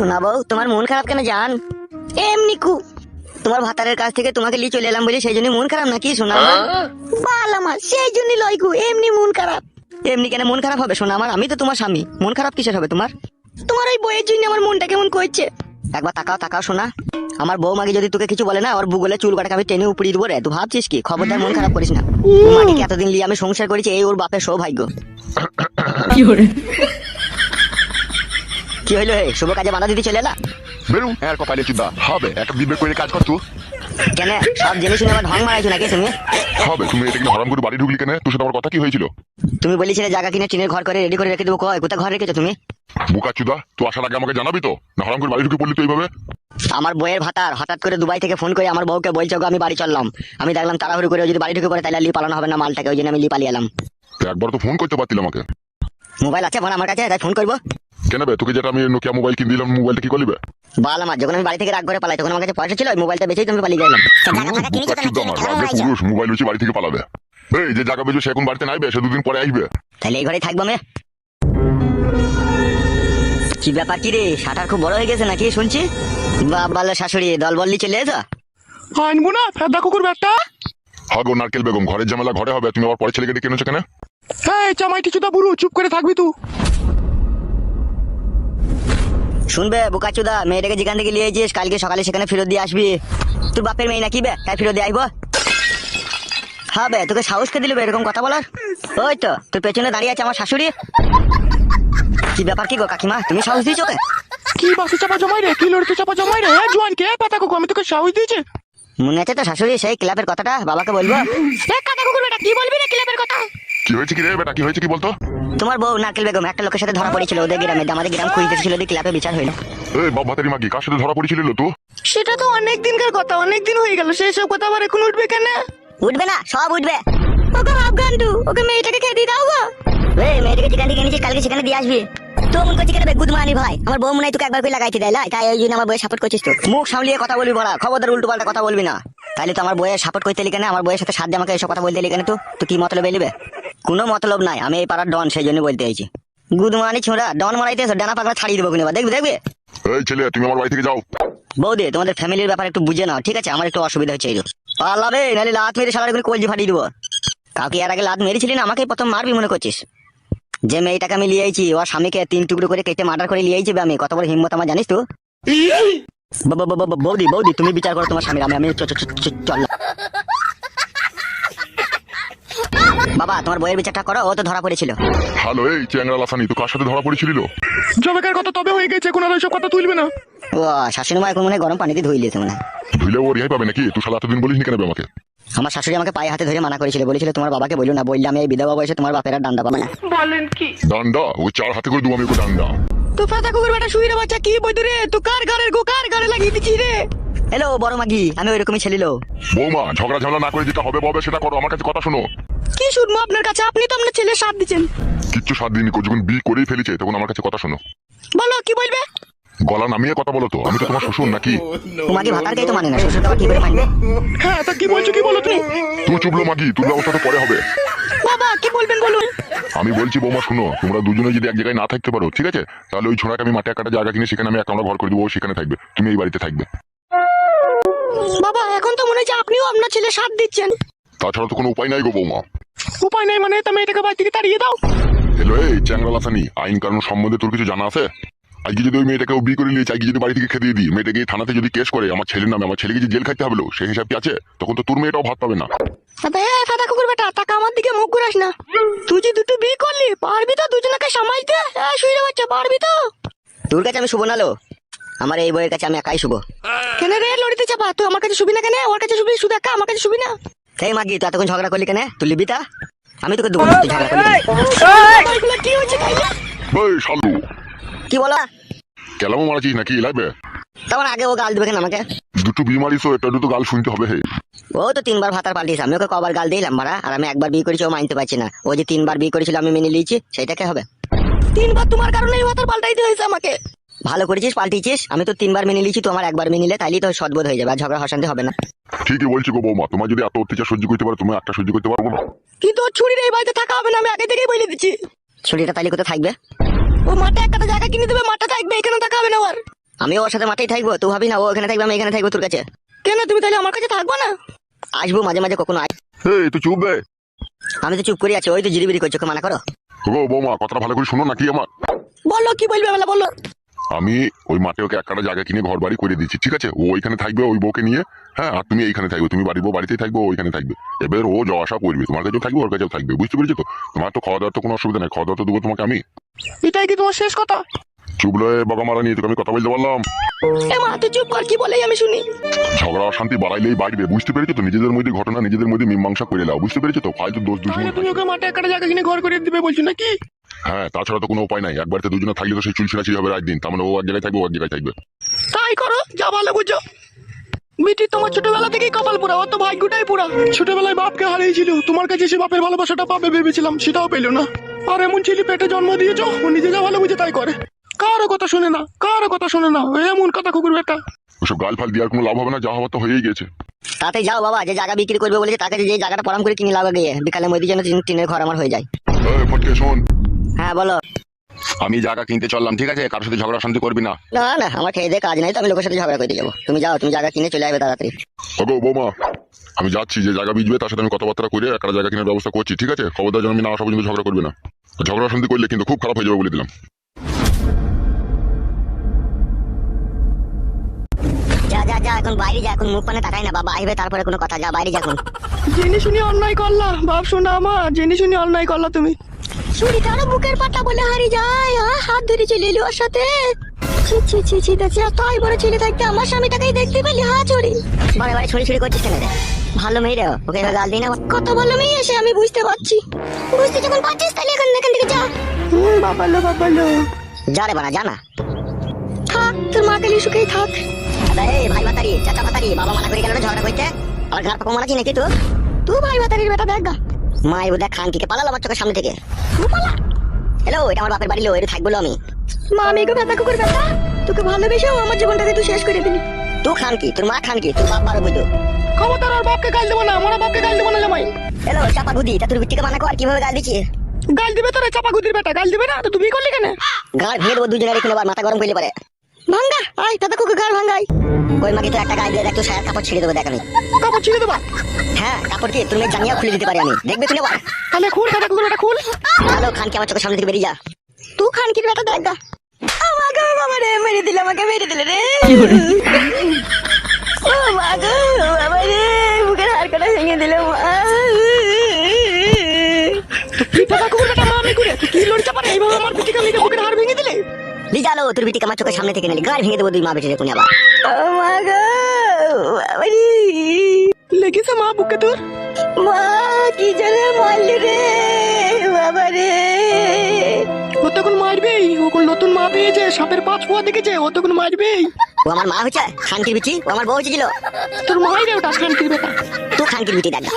শোনাবো? তোমার মন খারাপ কেন জান? এমনি কু তোমার ভাতারের কাছ থেকে তোমাকে নিয়ে চলে এলাম বলে সেই জন্য মন খারাপ নাকি শোনা বাল আমার সেই জন্য লয় গু এমনি মন খারাপ। এমনি কেন মন খারাপ হবে শোনা আমার? আমি তো তোমার স্বামী মন খারাপ কিসের হবে তোমার? তোমার ওই বইয়ের জন্য আমার মনটা কেমন করছে। একবার তাকাও তাকাও শোনা। আমার বউ মাকে যদি তোকে কিছু বলে না ওর ভূগোলে চুল কাটাকে আমি টেনে উপড়িয়ে দেবো রে। তুই ভাবছিস কি? খবরদার মন খারাপ করিস না। মাকে এতদিন নিয়ে আমি সংসার করেছি? এই ওর বাপের সৌভাগ্য। কি হইল হে? শুভ কাজে বাধা দিতে চলে এলা? বেরু। হ্যাঁ কপালে চিন্তা। হবে। একটা বিবেক করে কাজ করতো কেন? সব জেনে শুনে আবার ঢং মারাইছো নাকি তুমি? হবে। তুমি এটা কিনা হরাম করে বাড়ি ঢুকলি কেন? তোর সাথে আমার কথা কি হয়েছিল? তুমি বলেছিলে জায়গা কিনে টিনের ঘর করে রেডি করে রেখে দেবো কয় কোথায় ঘর রেখেছো তুমি? বুকা চুদা তুই আসার আগে আমাকে জানাবি তো? না হরাম করে বাড়ি ঢুকে পড়লি তো এইভাবে? আমার বইয়ের ভাতার হঠাৎ করে দুবাই থেকে ফোন করে আমার বউকে বলছে গো আমি বাড়ি চললাম। আমি দেখলাম তাড়াহুড়ো করে যদি বাড়ি ঢুকে পড়ে তাহলে লি পালানো হবে না মালটাকে। ওই জন্য আমি লি পালিয়ে এলাম। তো একবার তো ফোন করতে পারতিল আমাকে। মোবাইল আছে ফোন আমার কাছে তাই ফোন করব? কেন বে? তোকে যেটা আমি নোকিয়া মোবাইল কিনে দিলাম মোবাইলটা কি করলিবে বাল আমার যখন আমি বাড়ি থেকে রাগ করে পালাই তখন আমার কাছে পয়সা ছিল ওই মোবাইলটা বেচেই তুমি পালিয়ে গেলাম। পুরুষ মোবাইল বেশি বাড়ি থেকে পালাবে। এই যে জায়গা বেজো সে এখন বাড়িতে নাইবে সে দুদিন পরে আসবে। তাহলে এই ঘরেই থাকব আমি। কি ব্যাপার কি রে? শাটার খুব বড় হয়ে গেছে নাকি শুনছি? বাবা শাশুড়ি দল বললি চলে এসো। আনব না ফেদা কুকুর ব্যাগটা হাগো নারকেল বেগম ঘরের ঝামেলা ঘরে হবে তুমি আবার পরে ছেলেকে ডেকে এনেছো কেন? এই চামাই কিছু বুড়ো চুপ করে থাকবি তুই। শুনবে বোকাচুদা মেয়েটাকে যেখান থেকে নিয়ে এসেছিস কালকে সকালে সেখানে ফেরত দিয়ে আসবি। তোর বাপের মেয়ে নাকি বে? তাই ফেরত দিয়ে আইবো। হ্যাঁ বে তোকে সাহস কে দিল বে এরকম কথা বলার? ওই তো তোর পেছনে দাঁড়িয়ে আছে আমার শাশুড়ি। কি ব্যাপার কি গো কাকিমা তুমি সাহস দিয়েছ ওকে? কি বাসে চাপা জমাই রে কি লড়তে চাপা জমাই রে জোয়ান কে পাতা কুকুর আমি তোকে সাহস দিয়েছি। মনে আছে তো শাশুড়ি সেই ক্লাবের কথাটা বাবাকে বলব। কাটা কুকুর বেটা কি বলবি রে ক্লাবের কথা? কি হয়েছে কি রে বেটা? কি হয়েছে কি বলতো? তোমার বউ নারকেল বেগম একটা লোকের সাথে ধরা পড়েছিল ওদের গ্রামে। আমাদের গ্রাম খুঁজতেছিল দিয়ে ক্লাবে বিচার হইল। এই বাবা তারি মাগি কার সাথে ধরা পড়েছিল তো? সেটা তো অনেক দিনকার কথা অনেক দিন হয়ে গেল। সেই সব কথা আবার এখন উঠবে কেন? উঠবে না সব উঠবে। ওকে আফগান্ডু ওকে মেয়েটাকে খেয়ে দিয়ে দাও গো। এই মেয়েটাকে যেখান থেকে এনেছিস কালকে সেখানে দিয়ে আসবি। তো মন করছি কেন গুদমানি ভাই? আমার বউ মনে হয় তোকে একবার করে লাগাইতে দেয় লাই। তাই ওই জন্য আমার বইয়ে সাপোর্ট করছিস তো। মুখ সামলিয়ে কথা বলবি বলা খবরদার উল্টো পাল্টা কথা বলবি না। তাহলে তো আমার বইয়ে সাপোর্ট করতে লিখে না আমার বইয়ের সাথে সাথে আমাকে এসব কথা বলতে লিখে তো? তুই কি মতলব এলিবে কোনো মতলব নাই। আমি এই পাড়ার ডন সেই জন্য বলতে চাইছি। গুদমানি ছোড়া ডন মারাইতে এসো, ডানা পাকড়া ছাড়িয়ে দেবো কিনা দেখবি দেখবি? এই ছেলে তুমি আমার বাড়ি থেকে যাও। বৌদি তোমাদের ফ্যামিলির ব্যাপারে একটু বুঝে নাও ঠিক আছে? আমার একটু অসুবিধা হচ্ছে এই পালাবে নাহলে লাত মেরে সারা করে কলজি ফাটিয়ে দেবো। কাউকে এর আগে লাত মেরেছিলি না? আমাকে প্রথম মারবি মনে করছিস? যে মেয়েটাকে আমি লিয়ে আইছি ওর স্বামীকে তিন টুকরো করে কেটে মার্ডার করে লিয়ে আইছি আমি। কত বড় হিম্মত আমার জানিস তো? বৌদি বৌদি তুমি বিচার করো তোমার স্বামীর। আমি আমি চল। বাবা তোমার বইয়ের বিচারটা করো ও তো ধরা পড়েছিল। হ্যালো এই চ্যাংরা লাসানি তো কার সাথে ধরা পড়েছিল? জবেকার কথা তবে হয়ে গেছে এখন আর ওইসব কথা তুলবে না। ও শাশুড়ি মা এখন মনে গরম পানিতে ধুই লিয়েছে মনে ধুইলে ও রেহাই পাবে নাকি? তুই সালা এতদিন বলিস নি কেন আমাকে? আমার শাশুড়ি আমাকে পায়ে হাতে ধরে মানা করেছিল বলেছিল তোমার বাবাকে বলল না বললাম এই বিধবা বয়সে তোমার বাপের আর ডান্ডা পাবে না। বলেন কি? ডান্ডা? ওই চার হাতে করে দেবো আমি ওকে ডান্ডা। তো ফেদা কুকুর বেটা শুই রে বাচ্চা কি বইতে রে? তুই কার গাড়ের গো কার গাড়ে লাগিয়ে দিচ্ছি রে? হ্যালো বড় মাগি আমি ওইরকমই ছেলিলো বৌমা ঝগড়া ঝামেলা না করে যেটা হবে ববে সেটা করো আমার কাছে কথা শোনো। কি শুনব আপনার কাছে? আপনি তো আপনার ছেলে সাথ দিচ্ছেন। কিচ্ছু সাত দিন যখন বিয়ে করেই ফেলেছে তখন আমার কাছে কথা শোনো। বলো কি বলবে? গলা নামিয়ে কথা বলো তো আমি তো তোমার শ্বশুর নাকি? তোমাকে ভাতারকেই তো মানে না শ্বশুর কি করে মানবে? হ্যাঁ তা কি বলছো কি বলো তুমি? তুই চুবলো মাগি তোর ব্যবস্থা তো পরে হবে। বাবা কি বলবেন বলুন? আমি বলছি বৌমা শুনো তোমরা দুজনে যদি এক জায়গায় না থাকতে পারো ঠিক আছে? তাহলে ওই ছোড়াকে আমি মাঠে একটা জায়গা কিনে সেখানে আমি এক কামরা ঘর করে দেবো সেখানে থাকবে। তুমি এই বাড়িতে থাকবে। বাবা এখন তো মনে হচ্ছে আপনিও আপনার ছেলে সাথ দিচ্ছেন। তাছাড়া তো কোনো উপায় নাই গো বৌমা। উপায় নেই মানে তা মেয়েটাকে বাড়ি থেকে তাড়িয়ে দাও। হ্যালো এই চ্যাংরা লাসানি আইন কানুন সম্বন্ধে তোর কিছু জানা আছে? আজকে যদি ওই মেয়েটাকে বিয়ে করে নিয়েছে আজকে যদি বাড়ি থেকে খেতে দিই মেয়েটাকে থানাতে যদি কেস করে আমার ছেলের নামে আমার ছেলেকে যে জেল খাইতে হবে সেই হিসাব কি আছে? তখন তো তোর মেয়েটাও ভাত পাবে না। আবে ফাদা কুকুর বেটা টাকা আমার দিকে মুখ ঘুরাস না। তুই যে দুটো বিয়ে করলি পারবি তো দুজনকে সামাইতে হ্যাঁ শুয়ে বাচ্চা পারবি তো। তোর কাছে আমি শুভ নালো আমার এই বইয়ের কাছে আমি একাই শুভ কেন রে লড়িতে চাপা? তুই আমার কাছে শুবি না কেন? ওর কাছে শুবি শুধু একা? আমার কাছে শুবি না? এই মাগি তুই এতক্ষণ ঝগড়া করলি কেন? তুই লিবি তা? আমি তোকে দেবো তুই ঝগড়া করলি। কি হচ্ছে এই শালু। কি বলো? কেলামও মারাছিস নাকি লাগবে তখন আগে ও গাল দেবে কেন আমাকে? দুটো বিয়ে মারিস এটা দুটো গাল শুনতে হবে হে। ও তো তিনবার ভাতার পাল্টিয়েছে আমি ওকে কবার গাল দিলাম ভাড়া আর আমি একবার বিয়ে করেছি ও মানতে পারছি না। ও যে তিনবার বিয়ে করেছিল আমি মেনে নিয়েছি সেটাকে হবে? তিনবার তোমার কারণে ভাতার পাল্টাইতে হয়েছে আমাকে। ভালো করেছিস পাল্টিয়েছিস? আমি তো তিনবার মেনে নিয়েছি তো আমার একবার মেনে নিলে তাইলেই তো সদবোধ হয়ে যাবে আর ঝগড়া হসান্তি হবে না। ঠিকই বলছি গো বৌমা তোমার যদি এত অত্যাচার সহ্য করতে পারো তুমি একটা সহ্য করতে পারব না। কিন্তু ওর ছুরির এই বাড়িতে থাকা হবে না আমি আগে থেকেই বলে দিচ্ছি। ছুরিটা তাইলে কোথায় থাকবে? ও মাঠে একটা জায়গা কিনে দেবে মাঠে থাকবে এখানে থাকা হবে না ওর। আমি ওর সাথে মাঠেই থাকব তুই ভাবি না ও ওখানে থাকবে আমি এখানে থাকব তোর কাছে। কেন তুমি তাহলে আমার কাছে থাকব না? আসব মাঝে মাঝে কখনো আস এই তুই চুপ বে। আমি তো চুপ করে আছি ওই তো জিরিবিরি করছ মানা করো। গো বৌমা কথাটা ভালো করে শুনো নাকি আমার? বলো কি বলবে বেলা বলো। আমি ওই মাঠে ওকে একটা জায়গা কিনে ঘর বাড়ি করে দিচ্ছি ঠিক আছে? ও ওইখানে থাকবে ওই বউকে নিয়ে হ্যাঁ আর তুমি এইখানে থাকবে তুমি বাড়ির বউ বাড়িতেই থাকবে ওইখানে থাকবে। এবার ও যাওয়া আসা করবে তোমার কাছেও থাকবে ওর কাছেও থাকবে বুঝতে পেরেছ তো? তোমার তো খাওয়া দাওয়ার তো কোনো অসুবিধা নেই খাওয়া দাওয়া তো দেবো তোমাকে আমি। এটাই কি তোমার শেষ কথা? চুপ লয়ে বাবা মারা নিয়ে তোকে আমি কথা বলতে পারলাম। এ তুই চুপ কর কি বলেই আমি শুনি? ঝগড়া অশান্তি বাড়াইলেই বাড়বে বুঝতে পেরেছ তো? নিজেদের মধ্যে ঘটনা নিজেদের মধ্যে মীমাংসা করে নাও বুঝতে পেরেছ তো? ফালতু দোষ দুশ্মন তাহলে তুমি ওকে মাঠে একটা জায়গা কিনে ঘর করে দিবে বলছো নাকি? হ্যাঁ তাছাড়া তো কোনো উপায় নাই। একবার তো দুজনে থাকলে তো সেই চুলছিনাছি হবে একদিন। তার মানে ও এক জায়গায় থাকবে ও এক জায়গায় থাকবে। তাই করো যা ভালো বুঝো। মিটি তোমার ছোটবেলা থেকেই কপাল পোড়া তো ভাগ্যটাই পোড়া। ছোটবেলায় বাপকে হারিয়েছিল। তোমার কাছে সে বাপের ভালোবাসাটা পাবে ভেবেছিলাম সেটাও পেল না। আর এমন ছেলে পেটে জন্ম দিয়েছ ও নিজে যা ভালো বুঝে তাই করে। কারও কথা শোনে না কারও কথা শোনে না এমন কথা কুকুর বেটা। ওসব গাল ফাল দেওয়ার কোনো লাভ হবে না যা হওয়ার তো হয়েই গেছে। তাতে যাও বাবা যে জায়গা বিক্রি করবে বলেছে তাকে যে জায়গাটা পরাম করে কিনে লাগা গিয়ে বিকালে মধ্যে যেন তিন- টিনের ঘর আমার হয়ে যায়। এই, ফটকে শোন। হ্যাঁ বলো। আমি জায়গা কিনতে চললাম ঠিক আছে? কারোর সাথে ঝগড়া শান্তি করবি না। না না আমার খেয়ে দিয়ে কাজ নাই তো আমি লোকের সাথে ঝগড়া করতে যাব। তুমি যাও তুমি জায়গা কিনে চলে আসবে তাড়াতাড়ি। ওগো বৌমা আমি যাচ্ছি যে জায়গা বিজবে তার সাথে আমি কথাবার্তা করে একটা জায়গা কেনার ব্যবস্থা করছি ঠিক আছে? খবরদার যেন আমি না আসা পর্যন্ত ঝগড়া করবে না। ঝগড়া শান্তি করলে কিন্তু খুব খারাপ হয়ে যাবে বলে দিলাম। যা যা যা এখন বাইরে যা এখন মুখ পানে তাকাই না বাবা আসবে তারপরে কোনো কথা যা বাইরে যা এখন। জেনে শুনি অন্যায় করলা বাপ শোনা আমার জেনে শুনি অন্যায় করলা তুমি। চুরিটারও বুকের পাটা বলে হারি যায়। হাত ধরে চলে এলি ওর সাথে। ছি ছি ছি ছি দেখছি আর তাই বড় ছেলে থাকতে আমার স্বামীটাকেই দেখতে পেলি হা চুরি? বারে বারে ছড়ি ছড়ি করছিস কেন ভালো মেয়ে রে ওকে এবার গাল দিই না। কত ভালো মেয়ে এসে আমি বুঝতে পারছি। বুঝতে যখন পারছিস তাহলে এখান এখান থেকে যা। বাবালো বাবালো। যা রে বানা যা থাক তোর মা কালী সুখেই থাক। আরে ভাই বাতারি চাচা বাতারি বাবা মানা করে গেল ঝগড়া করতে? আর ঘর পাকা মারাছি নাকি তো তুই ভাই বাতারির বেটা দেখ গা। মা এবার দেখ খানকিকে পালালো আমার চোখের সামনে থেকে। হ্যালো এটা আমার বাপের বাড়ি লো এটা থাকব আমি। মা আমি এগো কুকুর তোকে ভালোবেসেও আমার জীবনটাকে তুই শেষ করে দিলি। তুই খান কি তোর মা খান কি তোর বাপ বারো বুঝতো খবরদার আর বাপকে গাল দেবো না আমার বাপকে গাল দেবো না জামাই হ্যালো চাপা গুদি তা তোর বিটিকে মানা কর কীভাবে গাল দিচ্ছি গাল দিবে তোরে চাপা গুদির বেটা গাল দিবে না? তো তুমি করলি কেন? গাল ভেঙে দেবো দুজনের এখানে মাথা গরম করলে পারে। ভাঙ্গা? আই দাদা কুকুর গাল ভাঙ্গাই ওই মাকে তো একটা গাল দিয়ে দেখ তুই সায়ার কাপড় ছিঁড়ে দেবো দেখ আমি। কাপড় ছিঁড়ে দেবা? হ্যাঁ কাপড় কি তুমি জানিয়া খুলে দিতে পারি আমি। দেখবে তুমি আবার তাহলে খুল দাদা কুকুর বেটা খুল। ভালো খান কি আমার চোখের সামনে থেকে বেরিয়ে যা। তুই খান কি বেটা দেখ। গা আমাকে বাবা রে মেরে দিলে আমাকে মেরে দিলে রে। ও মা গো বাবা রে বুকের হাড় কাটা ভেঙে দিলে মা। তুই দাদা কুকুর বেটা মা আমি করে তুই কি লড়ি চাপা এইভাবে আমার পিটিকে লিখে বুকের হাড় ভেঙে দিলে? লি জালো তোর বিটিকে আমার চোখের সামনে থেকে নিলি গাল ভেঙে দেবো দুই মা বেঁচে কোনি আবার। লেগেছে মা বুকে তোর? মা কি জানে মারলি রে বাবা রে ও তখন মারবেই ও কোন নতুন মা পেয়েছে সাপের পাঁচ পোয়া দেখেছে ও তখন মারবেই। ও আমার মা হচ্ছে খানকির বিটি ও আমার বউ হয়েছিল তোর মাই রে ওটা শান্তির বেটা। তুই খানকির বিটি দেখা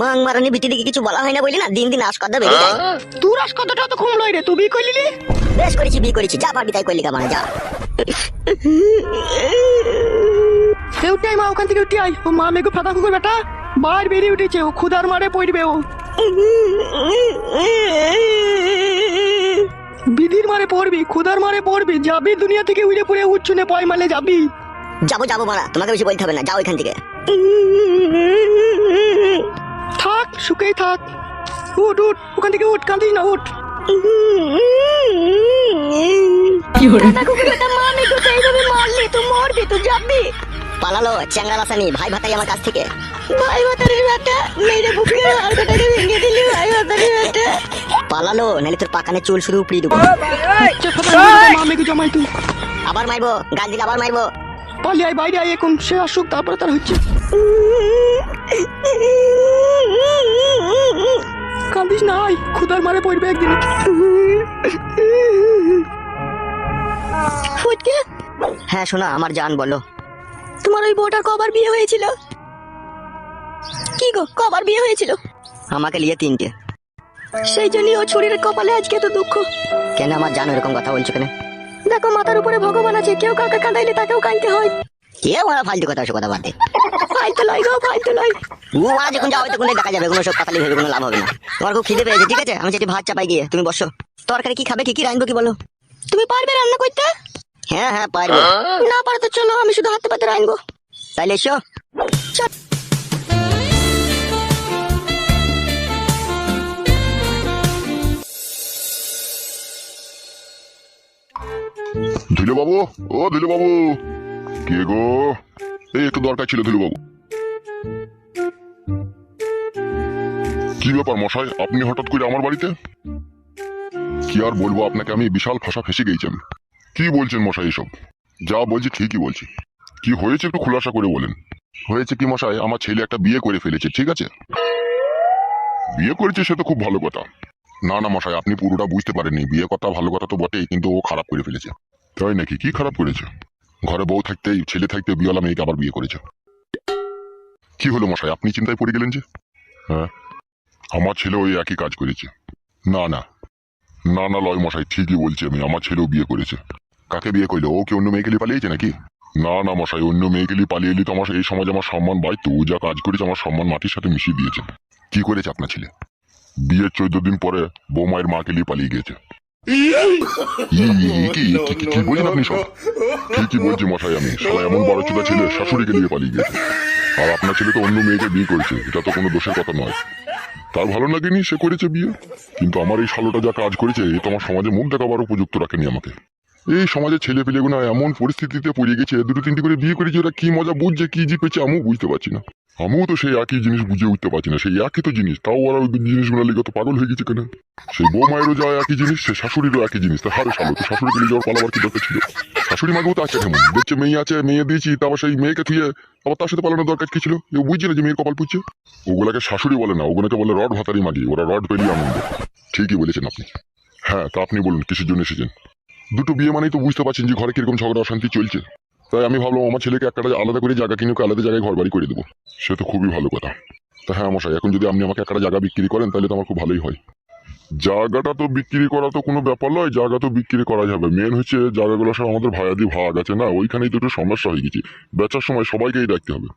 মাং মারানি বিটি দিকে কিছু বলা হয় না বলি না? দিন দিন আস কথা বেরিয়ে যায়। তুই রাস কতটা তো কম লই রে তুই বি কইলি রে বেশ করেছি বিয়ে করেছি। যা পারবি তাই করলি কামানে যা। সে উঠে মা ওখান থেকে উঠে আয়। ও মা মেঘু ফাদা কুকুর বেটা। বার বেরিয়ে উঠেছে ও খুদার মারে পড়বে ও। বিধির মারে পড়বি খুদার মারে পড়বি। যাবি দুনিয়া থেকে উড়ে পড়ে উচ্চনে পয় মালে যাবি। যাব যাব মারা তোমাকে বেশি বলতে হবে না যাও এখান থেকে। থাক সুখেই থাক উঠ উঠ ওখান থেকে উঠ কান্দিস না উঠ পালালো রাসানি ভাই ভাতাই আমার কাছ থেকে ভাই ভাতারের ভেঙে দিলি ভাতারের পালালো নাহলে তোর পাকানে চুল শুধু উপড়িয়ে দেবো আবার মারবো গাল দিলে আবার মারবো পালি আয় বাইরে আয় এখন সে আসুক তারপরে তার হচ্ছে কান্দিস না আয় খুদার মারে পড়বে একদিন। ফুটকে? হ্যাঁ শোনা আমার জান বলো। তোমার ওই বউটার কবার বিয়ে হয়েছিল? কি গো কবার বিয়ে হয়েছিল? আমাকে নিয়ে তিনটে। সেই জন্যই ও ছুরির কপালে আজকে তো দুঃখ। কেন আমার জান এরকম কথা বলছো কেন? দেখো মাথার উপরে ভগবান আছে কেউ কাউকে কাঁদাইলে তাকেও কাঁদতে হয়। কে ওরা ফালতু কথা কথা বাদ গো ও যখন তখন দেখা যাবে কোনো সব পাতালি ভেবে কোনো লাভ হবে না। তোমার খুব খিদে পেয়েছে ঠিক আছে? আমি যেটি ভাত চাপাই গিয়ে তুমি বসো। তরকারি কি খাবে কি কি কি বলো? তুমি পারবে রান্না করতে? হ্যাঁ হ্যাঁ পারব। না পারো তো চলো আমি শুধু হাতে পাতে রাখব তাইলে এসো। ধুলো বাবু ও ধুলো বাবু কে গো? এই একটু দরকার ছিল ধুলো বাবু কি ব্যাপার মশাই? আপনি হঠাৎ করে আমার বাড়িতে? কি আর বলব আপনাকে, আমি বিশাল ফাঁসা ফেসে গেছি কি বলছেন মশাই এসব? যা বলছি ঠিকই বলছি। কি হয়েছে একটু খোলাসা করে বলেন। হয়েছে কি মশাই, আমার ছেলে একটা বিয়ে করে ফেলেছে, ঠিক আছে? বিয়ে করেছে সে তো খুব ভালো কথা। না না মশাই, আপনি পুরোটা বুঝতে পারেননি। বিয়ে কথা ভালো কথা তো বটেই, কিন্তু ও খারাপ করে ফেলেছে। তাই নাকি? কি খারাপ করেছে? ঘরে বউ থাকতেই, ছেলে থাকতে বিয়েওয়ালা মেয়েকে আবার বিয়ে করেছে। কি হলো মশাই, আপনি চিন্তায় পড়ে গেলেন যে? হ্যাঁ? আমার ছেলে ওই একই কাজ করেছে। না না। না না লয় মশাই ঠিকই বলছি আমি আমার ছেলেও বিয়ে করেছে। কাকে বিয়ে করল? ও কি অন্য মেয়েকে নিয়ে পালিয়েছে নাকি? না না মশাই অন্য মেয়েকে নিয়ে পালিয়ে এলি তো আমার এই সমাজে আমার সম্মান বাই তো যা কাজ করেছে আমার সম্মান মাটির সাথে মিশিয়ে দিয়েছে। কি করেছে আপনার ছেলে? বিয়ের চোদ্দ দিন পরে বৌমায়ের মাকে নিয়ে পালিয়ে গিয়েছে। কি- কি বলছেন আপনি সব? ঠিকই বলছি মশাই আমি সবাই এমন বড় চোদা ছেলে শাশুড়িকে নিয়ে পালিয়ে গেছে আর আপনার ছেলে তো অন্য মেয়েকে বিয়ে করেছে এটা তো কোনো দোষের কথা নয়। তার ভালো লাগেনি সে করেছে বিয়ে। কিন্তু আমার এই শালোটা যা কাজ করেছে, এ তোমার সমাজে মুখ দেখাবার উপযুক্ত রাখেনি আমাকে। এই সমাজে ছেলে পেলেগুলো এমন পরিস্থিতিতে পড়ে গেছে, দুটো তিনটি করে বিয়ে করেছে, ওরা কি মজা বুঝছে, কি জিপেছে আমিও বুঝতে পারছি না। আমিও তো সেই একই জিনিস বুঝে উঠতে পারছি না। সেই একই তো জিনিস। তাও ওরা ওই জিনিসগুলো লিগে তো পাগল হয়ে গেছে কেন? সেই বৌমায়েরও যা একই জিনিস সে শাশুড়িরও একই জিনিস। তা হারে শালো, তো শাশুড়িকে নিয়ে যাওয়ার পালাবার কি দরকার ছিল? শাশুড়ি মাকেও তো আছে কেমন? দেখছে মেয়ে আছে, মেয়ে দিয়েছি, তারপর সেই মেয়েকে থুয়ে আবার তার সাথে পালানোর দরকার কি ছিল? ও বুঝছে না যে মেয়ের কপাল পুচ্ছে ওগুলাকে শাশুড়ি বলে না, ওগুলোকে বলে রড ভাতারি মাগি, ওরা রড পেরিয়ে আনন্দ। ঠিকই বলেছেন আপনি। হ্যাঁ তা আপনি বলুন, কিসের জন্য এসেছেন? দুটো বিয়ে মানেই তো বুঝতে পারছেন যে ঘরে কীরকম ঝগড়া অশান্তি চলছে। তাই আমি ভাবলাম আমার ছেলেকে একটা আলাদা করে জায়গা কিনে আলাদা জায়গায় ঘর বাড়ি করে দেবো। সে তো খুবই ভালো কথা। তা হ্যাঁ মশাই, এখন যদি আপনি আমাকে একটা জায়গা বিক্রি করেন, তাহলে তো আমার খুব ভালোই হয়। জায়গাটা তো বিক্রি করা তো কোনো ব্যাপার নয়, জায়গা তো বিক্রি করা যাবে মেন হচ্ছে জায়গাগুলো সব আমাদের ভাইয়াদি ভাগ আছে না, ওইখানেই তো একটু সমস্যা হয়ে গেছে। বেচার সময় সবাইকেই রাখতে হবে।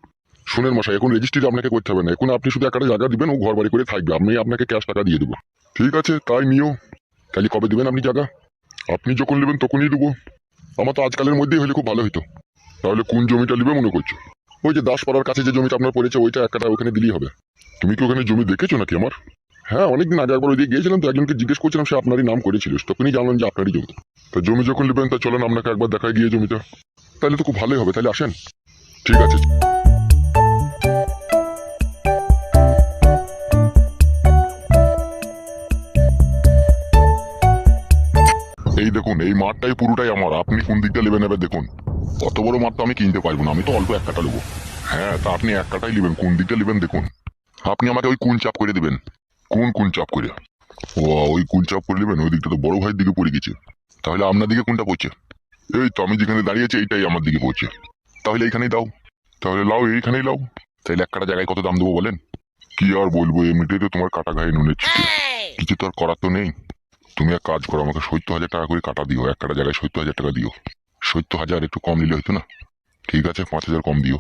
শুনেন মশাই, এখন রেজিস্ট্রি আপনাকে করতে হবে না। এখন আপনি শুধু একটা জায়গা দিবেন, ও ঘর বাড়ি করে থাকবে। আমি আপনাকে ক্যাশ টাকা দিয়ে দেবো। ঠিক আছে, তাই নিও। তাহলে কবে দিবেন আপনি জায়গা? আপনি যখন নেবেন তখনই দেবো। আমার তো আজকালের মধ্যেই হলে খুব ভালো হতো তাহলে কোন জমিটা নেবে মনে করছ? ওই যে দাসপাড়ার কাছে যে জমিটা আপনার পড়েছে, ওইটা একটা ওখানে দিলেই হবে। তুমি কি ওখানে জমি দেখেছ নাকি আমার? হ্যাঁ অনেকদিন আগে একবার ওইদিকে গিয়েছিলাম, তো একজনকে জিজ্ঞেস করছিলাম, সে আপনারই নাম করেছিল। তখনই জানলাম যে আপনারই জমি। তা জমি যখন নেবেন, তা চলেন, আপনাকে একবার দেখায় গিয়ে জমিটা। তাহলে তো খুব ভালোই হবে। তাহলে আসেন। ঠিক আছে। দেখুন এই মাঠটাই পুরোটাই আমার। আপনি কোন দিকটা নেবেন এবার দেখুন। অত বড় মাঠ তো আমি কিনতে পারব না আমি তো অল্প এক কাটা নেব। হ্যাঁ তা আপনি এক কাটাই নেবেন কোন দিকটা নেবেন দেখুন। আপনি আমাকে ওই কুন চাপ করে দেবেন। কোন কোন চাপ করে? ও ওই কুন চাপ করে নেবেন? ওই দিকটা তো বড় ভাইয়ের দিকে পড়ে গেছে। তাহলে আপনার দিকে কোনটা পড়ছে? এই তো আমি যেখানে দাঁড়িয়েছি এইটাই আমার দিকে পড়ছে। তাহলে এইখানেই দাও। তাহলে লাও এইখানেই লাও। তাহলে এক কাটা জায়গায় কত দাম দেবো বলেন? কি আর বলব এমনিতেই তো তোমার কাটা গায়ে নুনের ছিটে। কিছু তো আর করার তো নেই। তুমি এক কাজ করো, আমাকে সত্তর হাজার টাকা করে কাটা দিও এক কাটা জায়গায় সত্তর হাজার টাকা দিও। সত্তর হাজার একটু কম নিলে হইতো না? ঠিক আছে, পাঁচ হাজার কম দিও।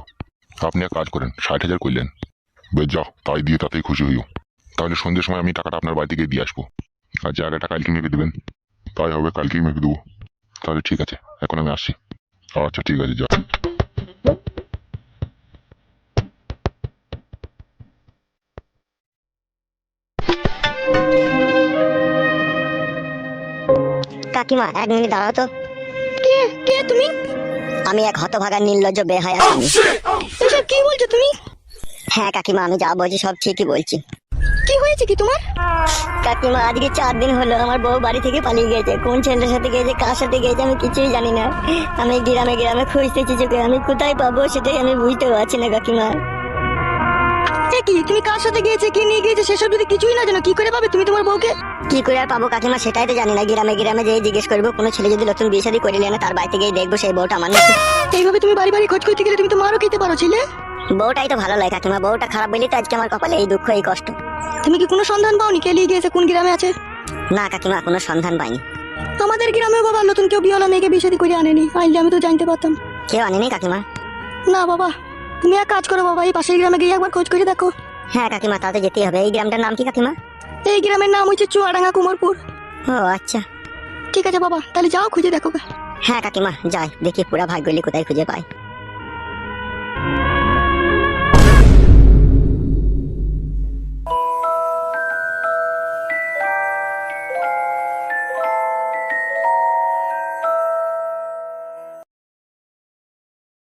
আপনি এক কাজ করেন, ষাট হাজার করলেন। বেশ, যাও, তাই দিয়ে তাতেই খুশি হইও। তাহলে সন্ধ্যের সময় আমি টাকাটা আপনার বাড়ি থেকে দিয়ে আসব। আর জায়গাটা কালকে মেপে দেবেন, তাই হবে, কালকেই মেপে দেবো। তাহলে ঠিক আছে, এখন আমি আসছি। আচ্ছা ঠিক আছে যা কাকিমা এক মিনিট দাঁড়াও তো। কে কে তুমি? আমি এক হতভাগা নির্লজ্জ বেহায়া স্বামী। এসব কি বলছো তুমি? হ্যাঁ কাকিমা আমি যা বলছি সব ঠিকই বলছি। কি হয়েছে কি তোমার? কাকিমা আজকে চার দিন হলো আমার বউ বাড়ি থেকে পালিয়ে গেছে। কোন ছেলের সাথে গেছে কার সাথে গেছে আমি কিছুই জানি না। আমি গ্রামে গ্রামে খুঁজতেছি চোখে। আমি কোথায় পাবো সেটাই আমি বুঝতে পারছি না কাকিমা। কি তুমি কার সাথে গিয়েছে কি নিয়ে গিয়েছে সেসব যদি কিছুই না জানো কি করে পাবে তুমি তোমার বউকে? কি করে আর পাবো কাকিমা সেটাই তো জানি না। গ্রামে গ্রামে যেয়ে জিজ্ঞেস করব কোনো ছেলে যদি নতুন বিয়ে শাদী করিলে না তার বাড়িতে গিয়ে দেখব সেই বউটা আমার এইভাবে তুমি বাড়ি বাড়ি খোঁজ করতে গেলে তুমি তো মারও খেতে পারো ছিলে। বউটাই তো ভালো লাগে কাকিমা বউটা খারাপ বলি তো আজকে আমার কপালে এই দুঃখ এই কষ্ট। তুমি কি কোনো সন্ধান পাওনি কে নিয়ে গিয়েছে কোন গ্রামে আছে? না কাকিমা কোনো সন্ধান পাইনি। আমাদের গ্রামেও বাবা নতুন কেউ বিয়েওয়ালা মেয়েকে বিয়ে শাদী করে আনেনি। আইলে আমি তো জানতে পারতাম। কেউ আনেনি কাকিমা? না বাবা তুমি এক কাজ করো বাবা এই পাশের গ্রামে গিয়ে একবার খোঁজ করে দেখো। হ্যাঁ কাকিমা তাতে যেতেই হবে। এই গ্রামটার নাম কি কাকিমা? এই গ্রামের নাম হচ্ছে চুয়াডাঙ্গা কুমোরপুর। ও আচ্ছা। ঠিক আছে বাবা তাহলে যাও খুঁজে দেখো। হ্যাঁ কাকিমা যাই দেখি পুরা ভাগ্যলি কোথায় খুঁজে পাই।